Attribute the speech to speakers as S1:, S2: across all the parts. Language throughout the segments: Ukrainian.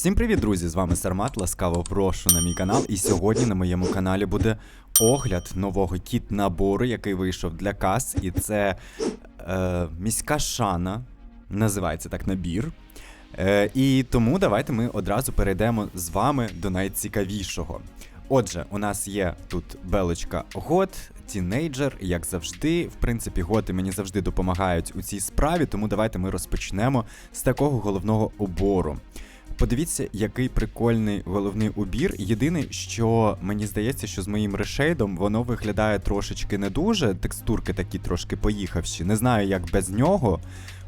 S1: Всім привіт, друзі! З вами Сармат. Ласкаво прошу на мій канал. І сьогодні на моєму каналі буде огляд нового кіт набору, який вийшов для кас. І це е, міська шана. Називається так набір. Е, і тому давайте ми одразу перейдемо з вами до найцікавішого. Отже, у нас є тут белочка год, тінейджер, як завжди. В принципі, готи мені завжди допомагають у цій справі, тому давайте ми розпочнемо з такого головного обору. Подивіться, який прикольний головний убір. Єдине, що мені здається, що з моїм решейдом воно виглядає трошечки не дуже. Текстурки такі трошки поїхавші. Не знаю, як без нього,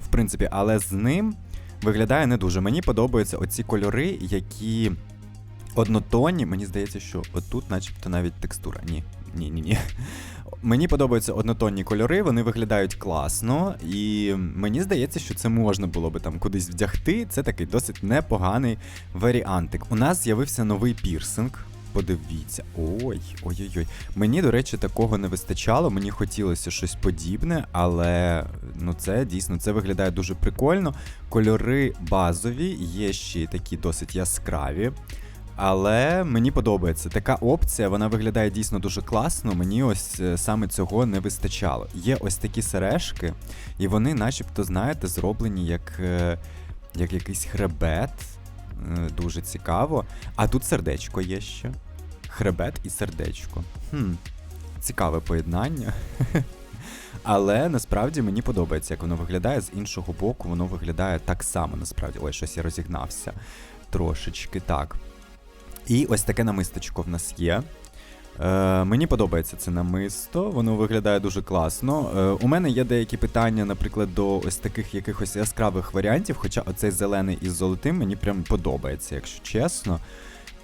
S1: в принципі, але з ним виглядає не дуже. Мені подобаються оці кольори, які однотонні. Мені здається, що отут, начебто, навіть текстура. Ні, ні, ні, ні. Мені подобаються однотонні кольори, вони виглядають класно, і мені здається, що це можна було би там кудись вдягти. Це такий досить непоганий варіантик. У нас з'явився новий пірсинг. Подивіться, ой, ой-ой-ой. Мені, до речі, такого не вистачало. Мені хотілося щось подібне, але ну це дійсно це виглядає дуже прикольно. Кольори базові, є ще такі досить яскраві. Але мені подобається така опція, вона виглядає дійсно дуже класно. Мені ось е, саме цього не вистачало. Є ось такі сережки, і вони, начебто, знаєте, зроблені як, е, як якийсь хребет. Е, Дуже цікаво. А тут сердечко є ще. Хребет і сердечко. Хм, Цікаве поєднання. Але насправді мені подобається, як воно виглядає. З іншого боку, воно виглядає так само, насправді. Ой, щось я розігнався. Трошечки так. І ось таке намисточко в нас є. Е, Мені подобається це намисто, воно виглядає дуже класно. Е, У мене є деякі питання, наприклад, до ось таких якихось яскравих варіантів, хоча оцей зелений із золотим мені прям подобається, якщо чесно.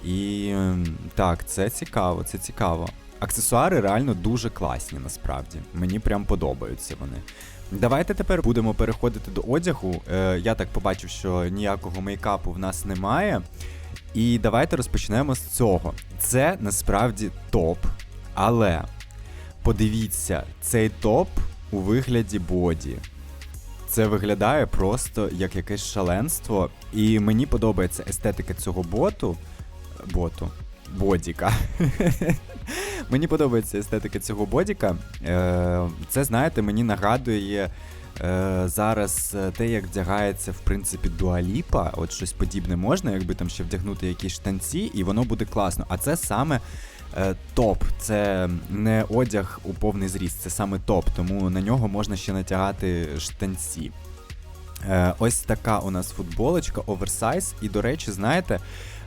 S1: І ем, так, це цікаво, це цікаво. Аксесуари реально дуже класні, насправді. Мені прям подобаються вони. Давайте тепер будемо переходити до одягу. Е, Я так побачив, що ніякого мейкапу в нас немає. І давайте розпочнемо з цього. Це насправді топ. Але подивіться, цей топ у вигляді боді. Це виглядає просто як якесь шаленство. І мені подобається естетика цього боту. Боту. Бодіка. мені подобається естетика цього бодіка. Е, Це, знаєте, мені нагадує е, зараз е, те, як вдягається, в принципі, дуаліпа. От щось подібне можна, якби там ще вдягнути якісь штанці, і воно буде класно. А це саме е, топ. Це не одяг у повний зріст, це саме топ, тому на нього можна ще натягати штанці. Е, ось така у нас футболочка, оверсайз. І, до речі, знаєте,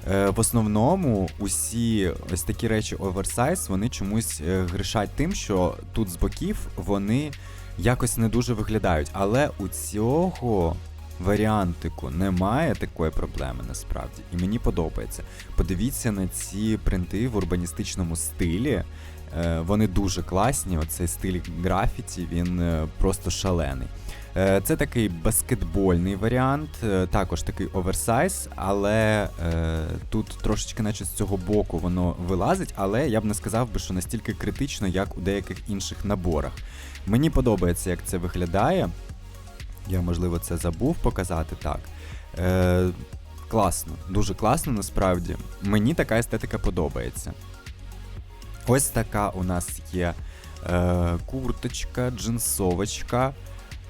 S1: в основному усі ось такі речі оверсайз, вони чомусь грішать тим, що тут з боків вони якось не дуже виглядають. Але у цього варіантику немає такої проблеми насправді. І мені подобається. Подивіться на ці принти в урбаністичному стилі. Е, Вони дуже класні. Оцей стиль графіті, він е, просто шалений. Е, Це такий баскетбольний варіант, е, також такий оверсайз, але е, тут трошечки, наче з цього боку, воно вилазить, але я б не сказав би, що настільки критично, як у деяких інших наборах. Мені подобається, як це виглядає. Я, можливо, це забув показати так. Е, Класно, дуже класно насправді. Мені така естетика подобається. Ось така у нас є е, курточка, джинсовочка.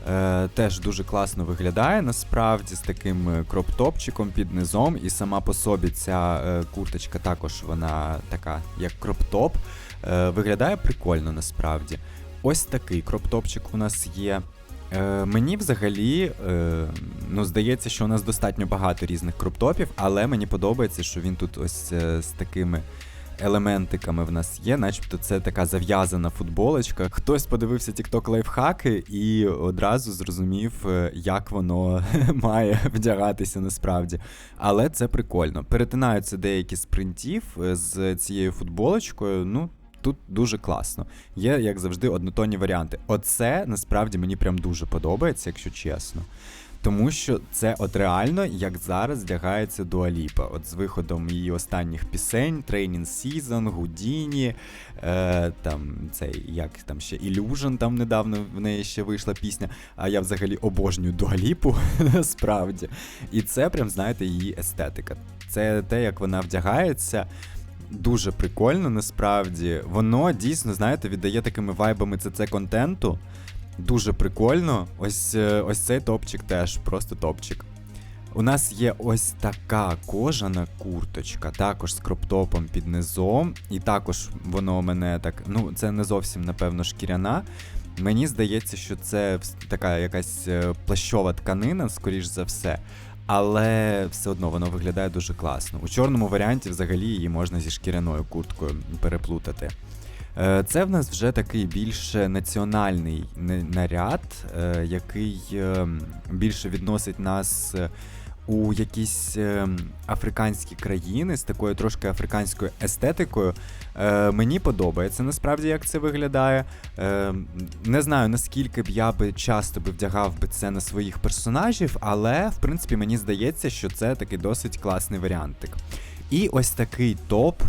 S1: Е, теж дуже класно виглядає насправді з таким е, кроптопчиком під низом. І сама по собі ця е, курточка також вона така, як кроптоп. Е, виглядає прикольно насправді. Ось такий кроптопчик у нас є. Е, мені взагалі е, ну, здається, що у нас достатньо багато різних кроптопів, але мені подобається, що він тут ось е, з такими елементиками в нас є, начебто це така зав'язана футболочка. Хтось подивився TikTok лайфхаки і одразу зрозумів, е, як воно має вдягатися насправді. Але це прикольно. Перетинаються деякі з принтів е, з цією футболочкою. Ну, тут дуже класно. Є, як завжди, однотонні варіанти. Оце насправді мені прям дуже подобається, якщо чесно. Тому що це от реально, як зараз вдягається Дуаліпа. От з виходом її останніх пісень, Training Season, Houdini, е, там цей, як там ще Illusion, там недавно в неї ще вийшла пісня. А я взагалі обожнюю Дуаліпу, насправді. І це прям, знаєте, її естетика. Це те, як вона вдягається. Дуже прикольно, насправді. Воно дійсно, знаєте, віддає такими вайбами це контенту. Дуже прикольно. Ось е, ось цей топчик теж, просто топчик. У нас є ось така кожана курточка, також з кроптопом під низом. І також воно у мене так. Ну, це не зовсім, напевно, шкіряна. Мені здається, що це така якась е, плащова тканина, скоріш за все. Але все одно воно виглядає дуже класно. У чорному варіанті взагалі її можна зі шкіряною курткою переплутати. Е, Це в нас вже такий більш національний наряд, е, який е, більше відносить нас у якісь африканські країни з такою трошки африканською естетикою. Мені подобається насправді, як це виглядає. Не знаю наскільки б я би часто би вдягав би це на своїх персонажів, але в принципі мені здається, що це такий досить класний варіантик. І ось такий топ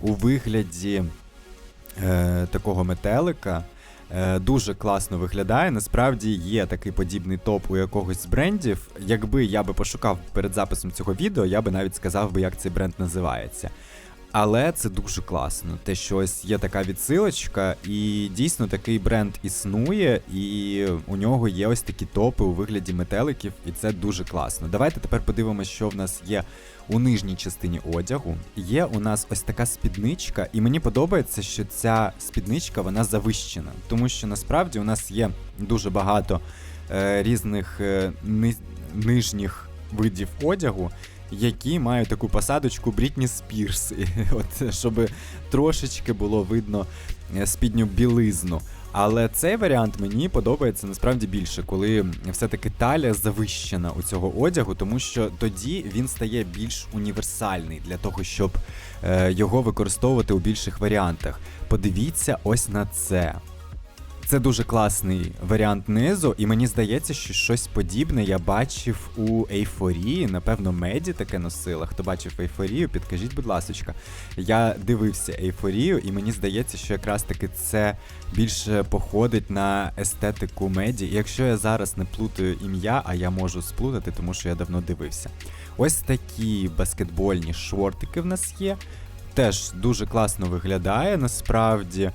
S1: у вигляді е, такого метелика. Е, дуже класно виглядає. Насправді є такий подібний топ у якогось з брендів. Якби я би пошукав перед записом цього відео, я би навіть сказав би, як цей бренд називається. Але це дуже класно. Те, що ось є така відсилочка, і дійсно такий бренд існує, і у нього є ось такі топи у вигляді метеликів, і це дуже класно. Давайте тепер подивимося, що в нас є у нижній частині одягу. Є у нас ось така спідничка, і мені подобається, що ця спідничка вона завищена, тому що насправді у нас є дуже багато е, різних е, ни- нижніх видів одягу. Які мають таку посадочку Брітні Спірс, от щоб трошечки було видно е, спідню білизну. Але цей варіант мені подобається насправді більше, коли все-таки талія завищена у цього одягу, тому що тоді він стає більш універсальний для того, щоб е, його використовувати у більших варіантах. Подивіться ось на це. Це дуже класний варіант низу, і мені здається, що щось подібне я бачив у ейфорії. Напевно, меді таке носила. Хто бачив ейфорію, підкажіть, будь ласочка. Я дивився ейфорію, і мені здається, що якраз таки це більше походить на естетику меді. І якщо я зараз не плутаю ім'я, а я можу сплутати, тому що я давно дивився. Ось такі баскетбольні шортики в нас є. Теж дуже класно виглядає насправді.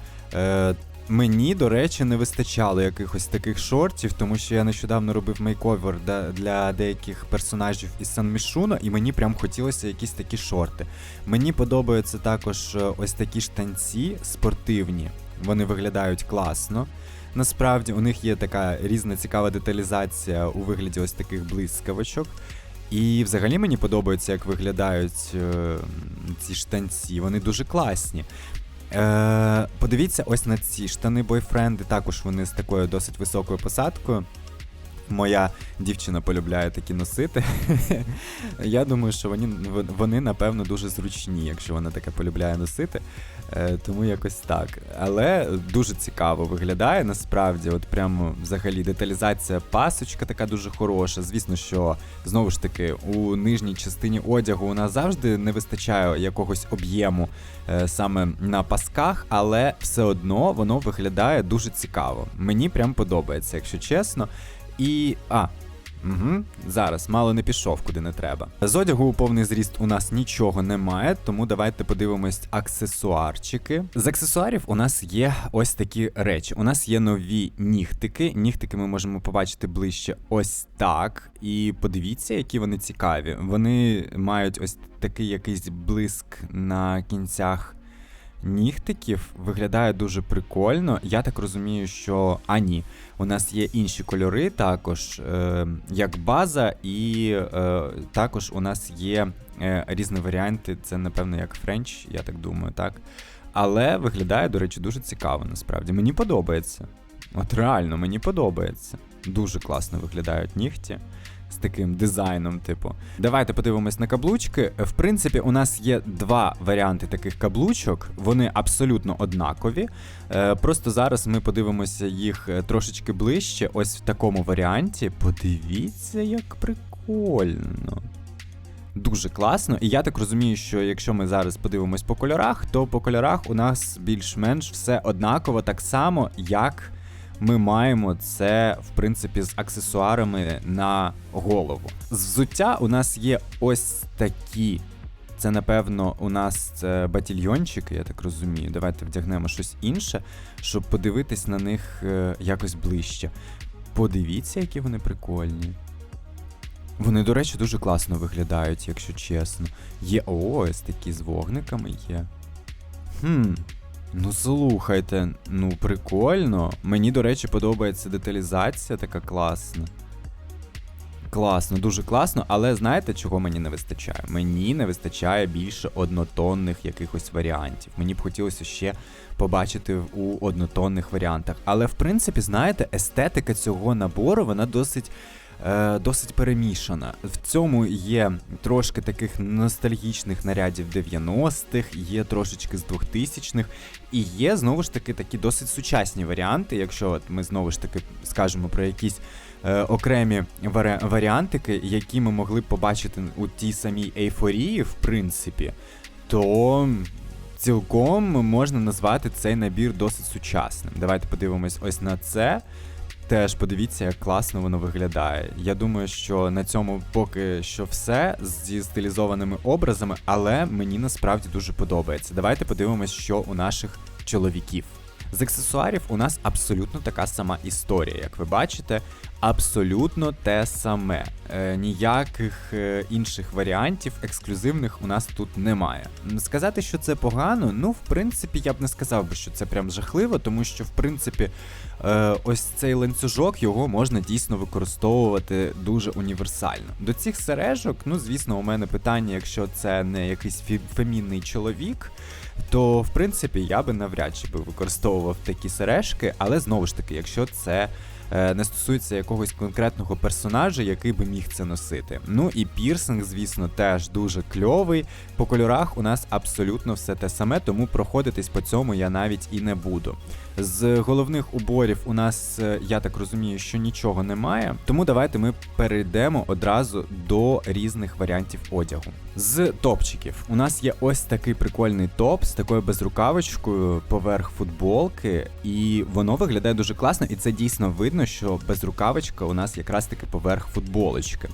S1: Мені, до речі, не вистачало якихось таких шортів, тому що я нещодавно робив мейковер для деяких персонажів із Сан Мішуна, і мені прям хотілося якісь такі шорти. Мені подобаються також е, ось такі штанці спортивні. Вони виглядають класно. Насправді у них є така різна цікава деталізація у вигляді ось таких блискавочок. І взагалі мені подобається, як виглядають е, ці штанці. Вони дуже класні. Е, подивіться ось на ці штани бойфренди. Також вони з такою досить високою посадкою. Моя дівчина полюбляє такі носити. Я думаю, що вони, вони, напевно, дуже зручні, якщо вона таке полюбляє носити. Е, тому якось так. Але дуже цікаво виглядає насправді. От прямо взагалі деталізація пасочка така дуже хороша. Звісно, що знову ж таки у нижній частині одягу у нас завжди не вистачає якогось об'єму е, саме на пасках, але все одно воно виглядає дуже цікаво. Мені прям подобається, якщо чесно. І. А. Угу, зараз мало не пішов, куди не треба. З одягу у повний зріст у нас нічого немає, тому давайте подивимось аксесуарчики. З аксесуарів у нас є ось такі речі. У нас є нові нігтики. Нігтики ми можемо побачити ближче ось так. І подивіться, які вони цікаві. Вони мають ось такий якийсь блиск на кінцях нігтиків виглядає дуже прикольно. Я так розумію, що а ні, у нас є інші кольори також, е, як база, і е, також у нас є е, різні варіанти. Це, напевно, як френч, я так думаю, так. Але виглядає, до речі, дуже цікаво, насправді. Мені подобається. От реально, мені подобається. Дуже класно виглядають нігті. З таким дизайном, типу. Давайте подивимось на каблучки. В принципі, у нас є два варіанти таких каблучок, вони абсолютно однакові. Е, Просто зараз ми подивимося їх е, трошечки ближче. Ось в такому варіанті. Подивіться, як прикольно. Дуже класно, і я так розумію, що якщо ми зараз подивимось по кольорах, то по кольорах у нас більш-менш все однаково, так само, як ми маємо це, в принципі, з аксесуарами на голову. З взуття у нас є ось такі. Це, напевно, у нас це батільйончики, я так розумію. Давайте вдягнемо щось інше, щоб подивитись на них е, якось ближче. Подивіться, які вони прикольні. Вони, до речі, дуже класно виглядають, якщо чесно. Є ось такі з вогниками є. Хм. Ну слухайте, ну прикольно. Мені, до речі, подобається деталізація така класна. Класно, дуже класно, але знаєте, чого мені не вистачає? Мені не вистачає більше однотонних якихось варіантів. Мені б хотілося ще побачити у однотонних варіантах. Але в принципі, знаєте, естетика цього набору, вона досить. Е, Досить перемішана. В цьому є трошки таких ностальгічних нарядів 90-х, є трошечки з 2000-х, і є знову ж таки такі досить сучасні варіанти. Якщо от ми знову ж таки скажемо про якісь е, окремі варі- варіантики, які ми могли б побачити у тій самій ейфорії, в принципі, то цілком можна назвати цей набір досить сучасним. Давайте подивимось ось на це. Теж подивіться, як класно воно виглядає. Я думаю, що на цьому поки що все зі стилізованими образами, але мені насправді дуже подобається. Давайте подивимось, що у наших чоловіків. З аксесуарів у нас абсолютно така сама історія, як ви бачите, абсолютно те саме. Е, ніяких е, інших варіантів ексклюзивних у нас тут немає. Сказати, що це погано, ну в принципі, я б не сказав би, що це прям жахливо, тому що в принципі е, ось цей ланцюжок його можна дійсно використовувати дуже універсально. До цих сережок, ну звісно, у мене питання, якщо це не якийсь фемінний чоловік. То в принципі я би навряд чи би використовував такі сережки, але знову ж таки, якщо це не стосується якогось конкретного персонажа, який би міг це носити. Ну і пірсинг, звісно, теж дуже кльовий. По кольорах у нас абсолютно все те саме, тому проходитись по цьому я навіть і не буду. З головних уборів у нас, е, я так розумію, що нічого немає. Тому давайте ми перейдемо одразу до різних варіантів одягу. З топчиків у нас є ось такий прикольний топ з такою безрукавочкою поверх футболки, і воно виглядає дуже класно, і це дійсно видно, що безрукавочка у нас якраз таки поверх футболочки.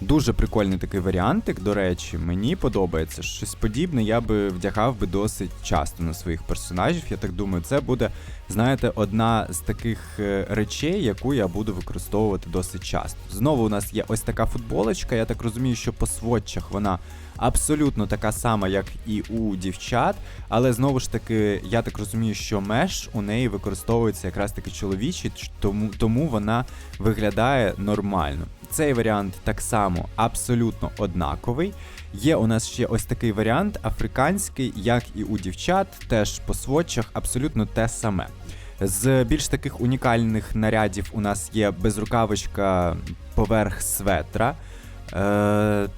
S1: Дуже прикольний такий варіантик, до речі, мені подобається. Щось подібне я би вдягав би досить часто на своїх персонажів. Я так думаю, це буде, знаєте, одна з таких е, речей, яку я буду використовувати досить часто. Знову у нас є ось така футболочка. Я так розумію, що по сводчах вона абсолютно така сама, як і у дівчат. Але знову ж таки, я так розумію, що меш у неї використовується якраз таки чоловічий, тому, тому вона виглядає нормально. Цей варіант так само абсолютно однаковий. Є у нас ще ось такий варіант африканський, як і у дівчат, теж по сводчах абсолютно те саме. З більш таких унікальних нарядів у нас є безрукавочка поверх светра. Е,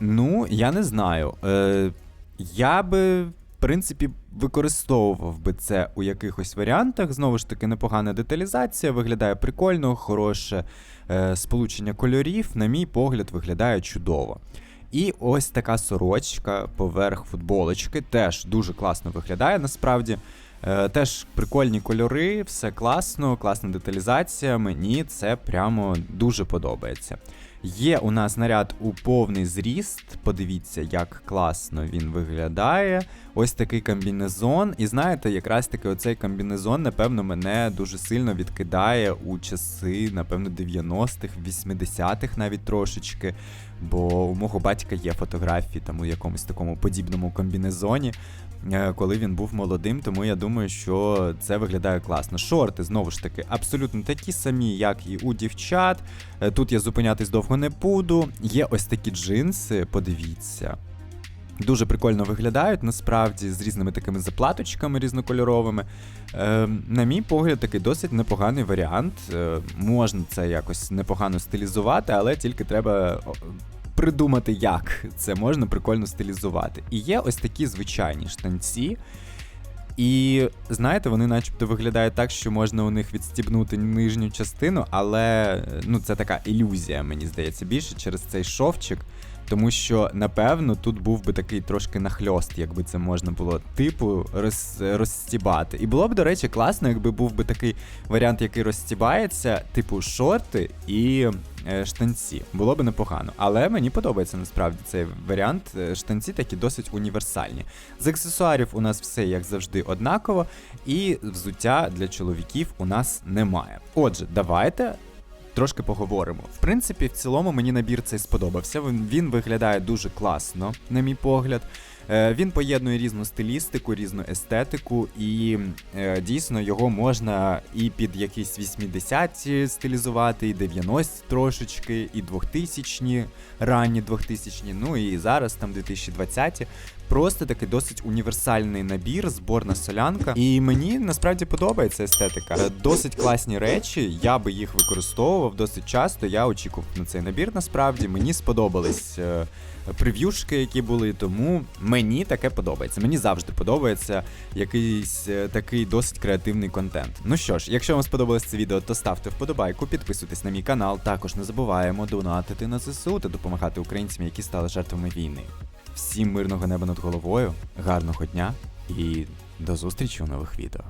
S1: ну, я не знаю. Е, я би, в принципі, використовував би це у якихось варіантах. Знову ж таки, непогана деталізація, виглядає прикольно, хороше е, сполучення кольорів, на мій погляд, виглядає чудово. І ось така сорочка поверх футболочки теж дуже класно виглядає насправді. Е, теж прикольні кольори, все класно, класна деталізація. Мені це прямо дуже подобається. Є у нас наряд у повний зріст. Подивіться, як класно він виглядає. Ось такий комбінезон. І знаєте, якраз таки оцей комбінезон, напевно, мене дуже сильно відкидає у часи, напевно, 90-х, 80-х навіть трошечки. Бо у мого батька є фотографії там у якомусь такому подібному комбінезоні, коли він був молодим, тому я думаю, що це виглядає класно. Шорти, знову ж таки, абсолютно такі самі, як і у дівчат. Е, Тут я зупинятись довго не буду. Є ось такі джинси, подивіться. Дуже прикольно виглядають, насправді, з різними такими заплаточками різнокольоровими. Е, на мій погляд, такий досить непоганий варіант. Е, можна це якось непогано стилізувати, але тільки треба придумати, як це можна прикольно стилізувати. І є ось такі звичайні штанці. І знаєте, вони начебто виглядають так, що можна у них відстібнути нижню частину, але ну це така ілюзія, мені здається, більше через цей шовчик. Тому що, напевно, тут був би такий трошки нахльост, якби це можна було типу роз, розстібати. І було б, до речі, класно, якби був би такий варіант, який розстібається, типу шорти і е, штанці. Було б непогано. Але мені подобається насправді цей варіант. Е, Штанці такі досить універсальні. З аксесуарів у нас все як завжди однаково, і взуття для чоловіків у нас немає. Отже, давайте трошки поговоримо. В принципі, в цілому мені набір цей сподобався. Він, він виглядає дуже класно, на мій погляд. Е, Він поєднує різну стилістику, різну естетику, і е, дійсно його можна і під якісь 80-ті стилізувати, і 90 трошечки, і 2000-ні, ранні 2000-ні, ну і зараз там 2020-ті. Просто такий досить універсальний набір, зборна солянка. І мені насправді подобається естетика. Е, Досить класні речі, я би їх використовував досить часто. Я очікував на цей набір. Насправді мені сподобались е, прев'юшки, які були. Тому мені таке подобається. Мені завжди подобається якийсь е, такий досить креативний контент. Ну що ж, якщо вам сподобалось це відео, то ставте вподобайку, підписуйтесь на мій канал. Також не забуваємо донатити на ЗСУ та допомагати українцям, які стали жертвами війни. Всім мирного неба над головою, гарного дня і до зустрічі у нових відео.